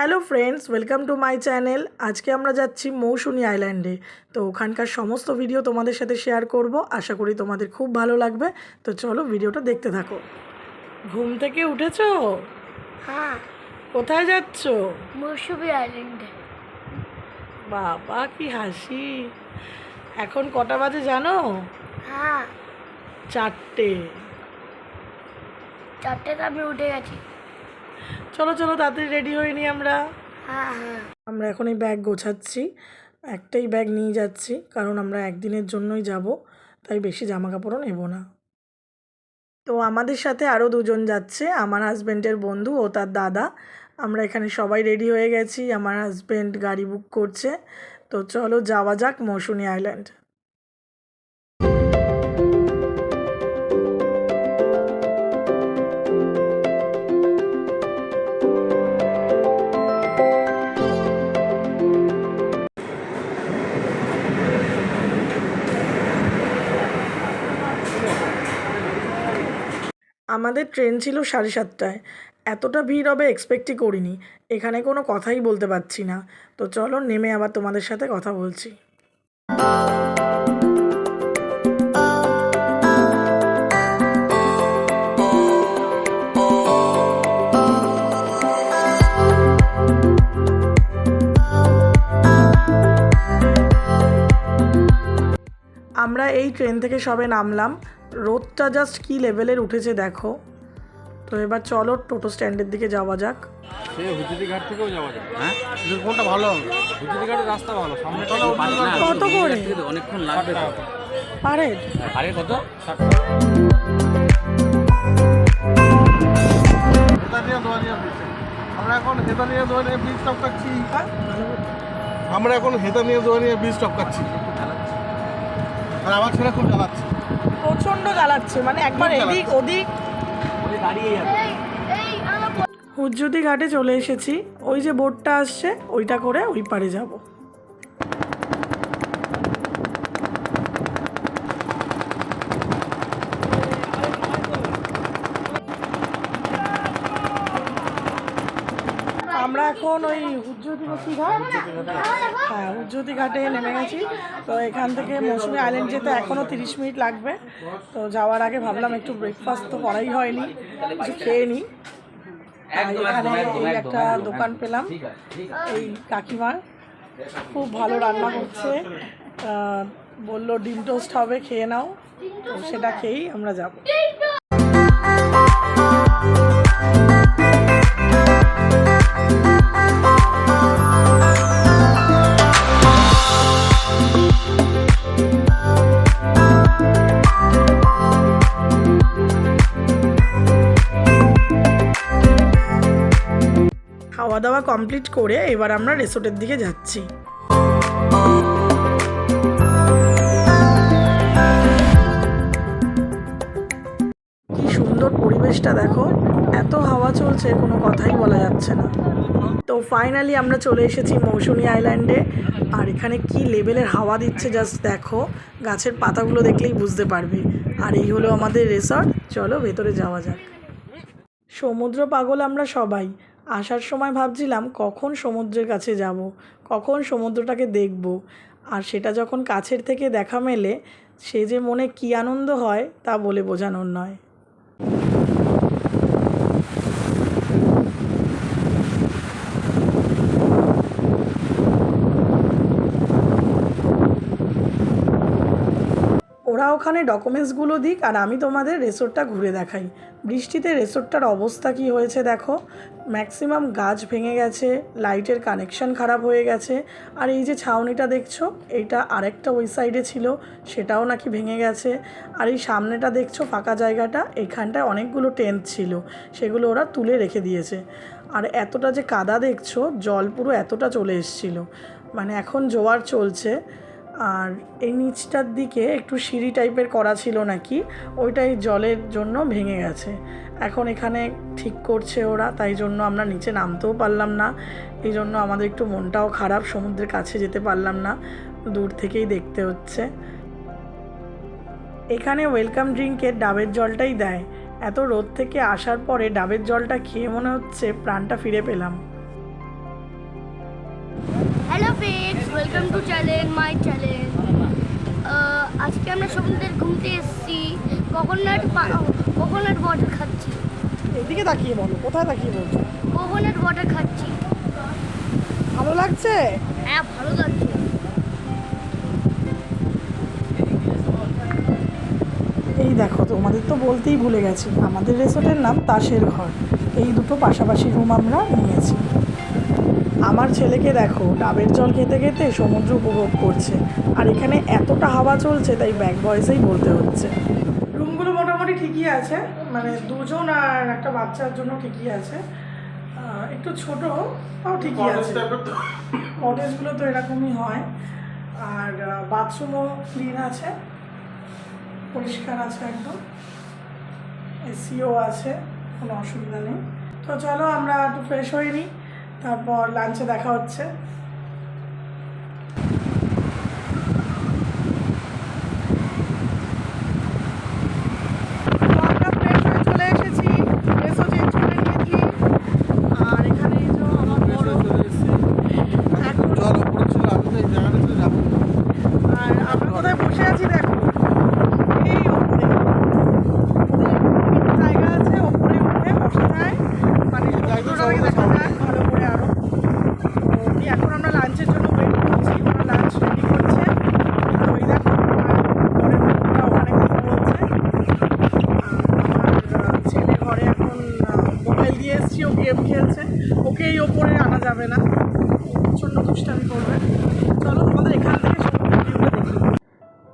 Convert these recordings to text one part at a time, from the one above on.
Hello friends welcome to my channel. আজকে আমরা যাচ্ছি মৌসুনি আইল্যান্ডে। তো ওখানকার সমস্ত ভিডিও তোমাদের সাথে শেয়ার করব। আশা করি তোমাদের খুব ভালো লাগবে। তো চলো ভিডিওটা দেখতে থাকো। ঘুম থেকে উঠেছো? হ্যাঁ। কোথায় যাচ্ছ? মৌসুমি আইল্যান্ডে। বাবা কি হাসি। এখন কটা বাজে জানো? হ্যাঁ। চারটে। চারটেতে আমি উঠে গেছি। চলো চলো তাড়াতাড়ি রেডি হইনি আমরা। হ্যাঁ হ্যাঁ। আমরা এখন এই ব্যাগ গোছাচ্ছি। একটাই ব্যাগ নিয়ে যাচ্ছি কারণ আমরা একদিনের জন্যই যাব তাই বেশি জামা কাপড়ও নেব না। তো আমাদের সাথে আরও দুজন যাচ্ছে আমার হাজব্যান্ডের বন্ধু ও তার দাদা। আমরা এখানে সবাই রেডি হয়ে গেছি আমার হাজব্যান্ড গাড়ি বুক করছে। তো চলো যাওয়া যাক মৌসুনি আইল্যান্ড আমাদের ট্রেন ছিল সাড়ে সাতটায়। এতটা ভিড় হবে এক্সপেক্টই করিনি। এখানে কোনো কথাই বলতে পারছি না। তো চলো নেমে আবার তোমাদের সাথে কথা বলছি। আমরা এই ট্রেন থেকে সবে নামলাম। রোদটা জাস্ট কী লেভেলের উঠেছে দেখো। তো এবার চলো টোটো স্ট্যান্ডের দিকে যাওয়া যাক। সে হুজুরি ঘাট থেকেও যাওয়া যায় হ্যাঁ? কোনটা ভালো হবে? হুজুরি ঘাটের রাস্তা ভালো। সামনে কত করে? অনেকক্ষণ লাগবে পারে আরে কত? আমরা এখন হেতা নিয়ে দোয়া নিয়ে টপকাচ্ছি আমরা এখন হেতা নিয়ে দোয়া নিয়ে বীজ টপকাচ্ছি আর আমার ছেলে খুব জ্বালাচ্ছে। প্রচণ্ড জ্বালাচ্ছে মানে একবার এদিক ওদিক। হুজ্জুতি ঘাটে চলে এসেছি। ওই যে বোটটা আসছে ওইটা করে ওই পারে যাব আমরা এখন ওই হুজ্জুতি কি ঘাট? হ্যাঁ হুজ্জুতি ঘাটে নেমে গেছি। তো এখান থেকে মৌসুমি আইল্যান্ড যেতে এখনও তিরিশ মিনিট লাগবে। তো যাওয়ার আগে ভাবলাম একটু ব্রেকফাস্ট তো করাই হয়নি কিছু খেয়ে নিই। এখানে এই একটা দোকান পেলাম। এই কাকিমার। খুব ভালো রান্না করছে। বলল ডিম টোস্ট হবে খেয়ে নাও। তো সেটা খেয়েই আমরা যাব। কমপ্লিট করে এবার আমরা রিসোর্টের দিকে যাচ্ছি। কি সুন্দর পরিবেশটা দেখো। এত হাওয়া চলছে, কোনো কথাই বলা যাচ্ছে না। তো ফাইনালি আমরা চলে এসেছি মৌসুনি আইল্যান্ডে আর এখানে কি লেভেলের হাওয়া দিচ্ছে জাস্ট দেখো। গাছের পাতাগুলো দেখলেই বুঝতে পারবে। আর এই হলো আমাদের রিসর্ট চলো ভেতরে যাওয়া যাক। সমুদ্র পাগল আমরা সবাই। আসার সময় ভাবছিলাম, কখন সমুদ্রের কাছে যাব, কখন সমুদ্রটাকে দেখব। আর সেটা যখন কাছের থেকে দেখা মেলে, সে যে মনে কী আনন্দ হয় তা বলে বোঝানোর নয়। ওরা ওখানে ডকুমেন্টসগুলো দিক আর আমি তোমাদের রেসোর্টটা ঘুরে দেখাই। বৃষ্টিতে রেসোর্টটার অবস্থা কি হয়েছে দেখো? ম্যাক্সিমাম গাছ ভেঙে গেছে, লাইটের কানেকশন খারাপ হয়ে গেছে, আর এই যে ছাউনিটা দেখছ এইটা আরেকটা ওই সাইডে ছিল, সেটাও নাকি ভেঙে গেছে। আর এই সামনেটা দেখছ, ফাঁকা জায়গাটা, এখানটায় অনেকগুলো টেন্ট ছিল, সেগুলো ওরা তুলে রেখে দিয়েছে। আর এতটা যে কাদা দেখছ, জল পুরো এতটা চলে এসেছিল। মানে এখন জোয়ার চলছে আর এই নিচটার দিকে একটু সিঁড়ি টাইপের করা ছিল নাকি, ওইটাই জলের জন্য ভেঙে গেছে। এখন এখানে ঠিক করছে ওরা, তাই জন্য আমরা নিচে নামতেও পারলাম না। এই জন্য আমাদের একটু মনটাও খারাপ, সমুদ্রের কাছে যেতে পারলাম না। দূর থেকেই দেখতে হচ্ছে। এখানে ওয়েলকাম ড্রিঙ্কের ডাবের জলটাই দেয়। এত রোদ থেকে আসার পরে ডাবের জলটা খেয়ে মনে হচ্ছে প্রাণটা ফিরে পেলাম। Hello friends welcome to channel my channel আজকে আমরা সমুদ্রের ঘুমতে এসেছি। কোকোনাট কোকোনাট ওয়াটার খাচ্ছি। এদিকে তাকিয়ে বলো কোথায় তাকিয়ে বলছো? কোকোনাট ওয়াটার খাচ্ছি। ভালো লাগছে? হ্যাঁ ভালো লাগছে। এই দেখো তোমাদের তো বলতেই ভুলে গেছি আমাদের রিসোর্টের নাম তাসের ঘর। এই দুটো পাশাপাশি রুম আমরা নিয়েছি। আমার ছেলেকে দেখো ডাবের জল খেতে খেতে সমুদ্র উপভোগ করছে। আর এখানে এতটা হাওয়া চলছে তাই ব্যাক ভয়েসেই বলতে হচ্ছে। রুমগুলো মোটামুটি ঠিকই আছে মানে দুজন আর একটা বাচ্চার জন্য ঠিকই আছে। একটু ছোট তাও ঠিকই আছে। কটেজগুলো তো। এরকমই হয়। আর বাথরুমও ক্লিন আছে। পরিষ্কার আছে একদম। এসিও আছে কোনো অসুবিধা নেই। তো চলো আমরা একটু ফ্রেশ হয়ে নিই। তারপর লাঞ্চে দেখা হচ্ছে তো আমরা ফ্রেশ হয়ে চলে এসেছি ড্রেসও চেঞ্জ করে নিয়েছি আর এখানে এই যে আমার বড় এখন জল উপরে ছিল আমি তো এই জায়গাটা ছিল যাব আর আমরা কোথায় বসে আছি দেখো এই ওপরে ওদের জায়গা আছে ওপরে উঠে বসে যায় মানে সমুদ্রটাকে দেখা যায় ভালো করে আরও তো এখন আমরা লাঞ্চের জন্য ওয়েট করছি ওরা লাঞ্চ রেডি করছে তো ওই দেখো আর ঘরের লোকটা ওখানে কথা বলছে আর আমার ছেলে ঘরে এখন মোবাইল দিয়ে এসছি ও গেম খেলছে। ওকে এই ওপরে আনা যাবে না। প্রচণ্ড দুষ্টামি করবে। চলো তোমাদের এখান থেকে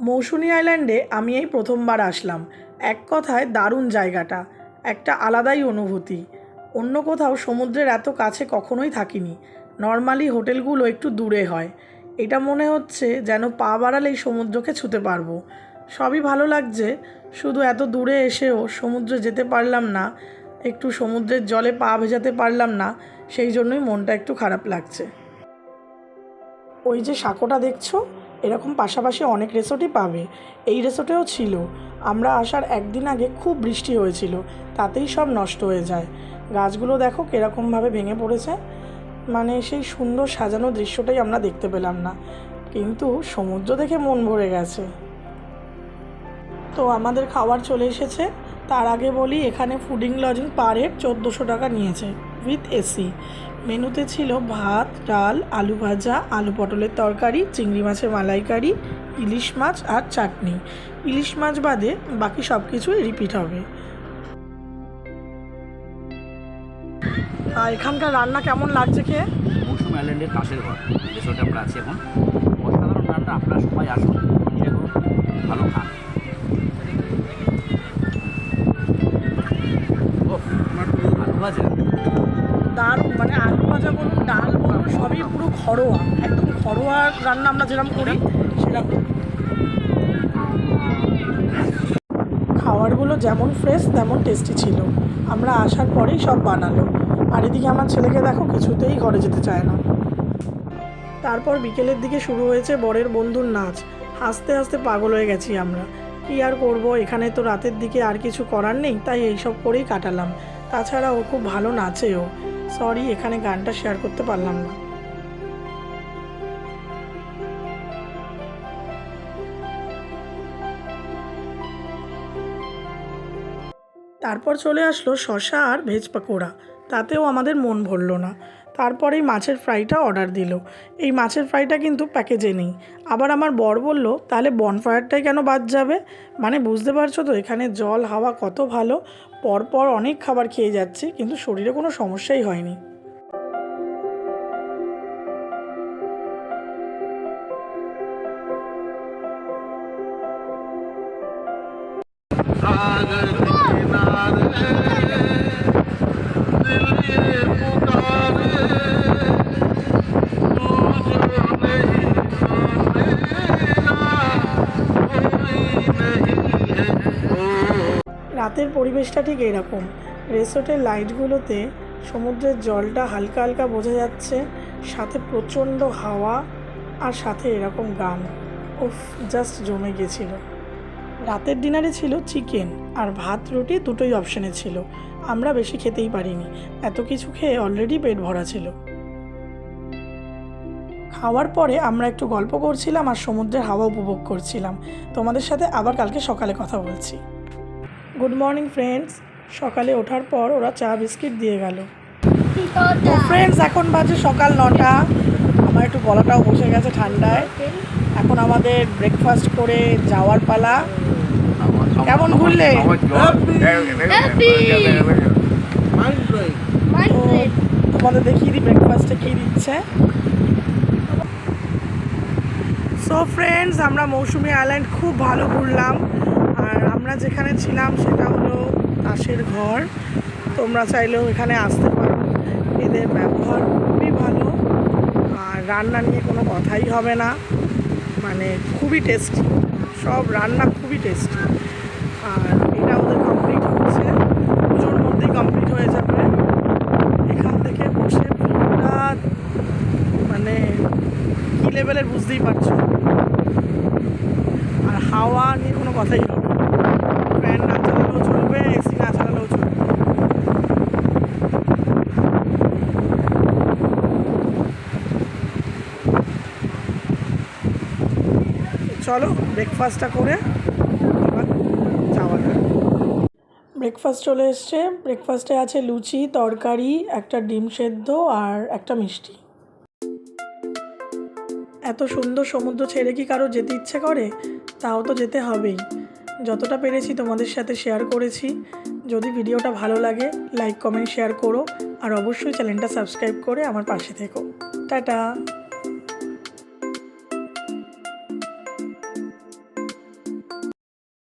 মৌসুনি আইল্যান্ডে আমি এই প্রথমবার আসলাম। এক কথায় দারুণ জায়গাটা। একটা আলাদাই অনুভূতি। অন্য কোথাও সমুদ্রের এত কাছে কখনোই থাকিনি। নর্মালি হোটেলগুলো একটু দূরে হয়। এটা মনে হচ্ছে যেন পা বাড়ালেই সমুদ্রকে ছুতে পারব। সবই ভালো লাগছে। শুধু এত দূরে এসেও সমুদ্রে যেতে পারলাম না। একটু সমুদ্রের জলে পা ভেজাতে পারলাম না, সেই জন্যই মনটা একটু খারাপ লাগছে। ওই যে সাঁকোটা দেখছ? এরকম পাশাপাশি অনেক রেসোর্টই পাবে। এই রেসোর্টেও ছিল। আমরা আসার একদিন আগে খুব বৃষ্টি হয়েছিল, তাতেই সব নষ্ট হয়ে যায়। গাছগুলো দেখো কীরকমভাবে ভেঙে পড়েছে। মানে সেই সুন্দর সাজানো দৃশ্যটাই আমরা দেখতে পেলাম না। কিন্তু সমুদ্র দেখে মন ভরে গেছে। তো আমাদের খাবার চলে এসেছে। তার আগে বলি, এখানে ফুডিং লজিং পার হেড চোদ্দোশো টাকা নিয়েছে। With AC. মেনুতে ছিল ভাত, ডাল, আলু ভাজা, আলু পটলের তরকারি, চিংড়ি মাছের মালাইকারি, ইলিশ মাছ আর চাটনি। ইলিশ মাছ বাদে বাকি সব কিছুই রিপিট হবে। আর এখানকার রান্না কেমন লাগছে খেয়ে? মৌসুম আইল্যান্ডের পাশের ঘর, রিসোর্টে আমরা আছি এখন। অসাধারণ রান্না, আপনারা সবাই আসুন ভালো খান। ভাজা বলুন, ডাল বলুন, সবই পুরো ঘরোয়া, একদম ঘরোয়া রান্না আমরা যেরকম করি, সেরকম। খাবারগুলো যেমন ফ্রেশ তেমন টেস্টি ছিল। আমরা আসার পরেই সব বানালো। আর এদিকে আমার ছেলেকে দেখো, কিছুতেই ঘরে যেতে চায় না। তারপর বিকেলের দিকে শুরু হয়েছে বরের বন্ধুর নাচ। হাসতে হাসতে পাগল হয়ে গেছি আমরা। কী আর করব, এখানে তো রাতের দিকে আর কিছু করার নেই, তাই এইসব করেই কাটালাম। তাছাড়া ও খুব ভালো নাচেও। সরি, এখানে গানটা শেয়ার করতে পারলাম না। তারপর চলে আসলো শশা আর ভেজ পাকোড়া। তাতেও আমাদের মন ভরল না। তারপর এই মাছের ফ্রাইটা অর্ডার দিল। এই মাছের ফ্রাইটা কিন্তু প্যাকেজে নেই। আবার আমার বর বলল, তাহলে বনফায়ারটাই কেন বাদ যাবে? মানে বুঝতে পারছ তো, এখানে জল, হাওয়া কত ভালো। পরপর অনেক খাবার খেয়ে যাচ্ছি কিন্তু শরীরে কোনো সমস্যাই হয়নি। রাতের পরিবেশটা ঠিক এরকম রিসোর্টের লাইটগুলোতে সমুদ্রের জলটা হালকা হালকা বোঝা যাচ্ছে, সাথে প্রচণ্ড হাওয়া আর সাথে এরকম গান। উফ জাস্ট জমে গেছিল। রাতের ডিনারে ছিল চিকেন আর ভাত, রুটি দুটোই অপশানে ছিল। আমরা বেশি খেতেই পারিনি। এত কিছু খেয়ে অলরেডি পেট ভরা ছিল। খাওয়ার পরে আমরা একটু গল্প করছিলাম আর সমুদ্রের হাওয়া উপভোগ করছিলাম। তোমাদের সাথে আবার কালকে সকালে কথা বলছি। গুড মর্নিং ফ্রেন্ডস সকালে ওঠার পর ওরা চা বিস্কিট দিয়ে গেল। তো ফ্রেন্ডস এখন বাজে সকাল নটা। আমার একটু গলাটাও বসে গেছে ঠান্ডায়। এখন আমাদের ব্রেকফাস্ট করে যাওয়ার পালা। কেমন ঘুরলে? তোমাদের দেখিয়ে দিই ব্রেকফাস্টে কী দিচ্ছে। সো ফ্রেন্ডস আমরা মৌসুমি আইল্যান্ড খুব ভালো ঘুরলাম। আমরা যেখানে ছিলাম সেটা হলো তাসের ঘর। তোমরা চাইলেও এখানে আসতে পারো। এদের ব্যবহার খুবই ভালো। আর রান্না নিয়ে কোনো কথাই হবে না। মানে খুবই টেস্টি সব রান্না খুবই টেস্টি আর এটা ওদের কমপ্লিট হচ্ছে। পুজোর মধ্যেই কমপ্লিট হয়ে যাবে। এখান থেকে বসে ভিউটা মানে কী লেভেলের বুঝতেই পারছ আর হাওয়া নিয়ে কোনো কথাই হবে না। ফ্যান না চালালেও চলবে এসি না চালালেও চলবে চলো ব্রেকফাস্টটা করে ব্রেকফাস্ট চলে এসছে। ব্রেকফাস্টে আছে লুচি, তরকারি, একটা ডিম সেদ্ধ আর একটা মিষ্টি। এত সুন্দর সমুদ্র ছেড়ে কি কারও যেতে ইচ্ছে করে? তাও তো যেতে হবেই। যতটা পেরেছি তোমাদের সাথে শেয়ার করেছি। যদি ভিডিওটা ভালো লাগে লাইক কমেন্ট শেয়ার করো। আর অবশ্যই চ্যানেলটা সাবস্ক্রাইব করে আমার পাশে থেকো। টাটা!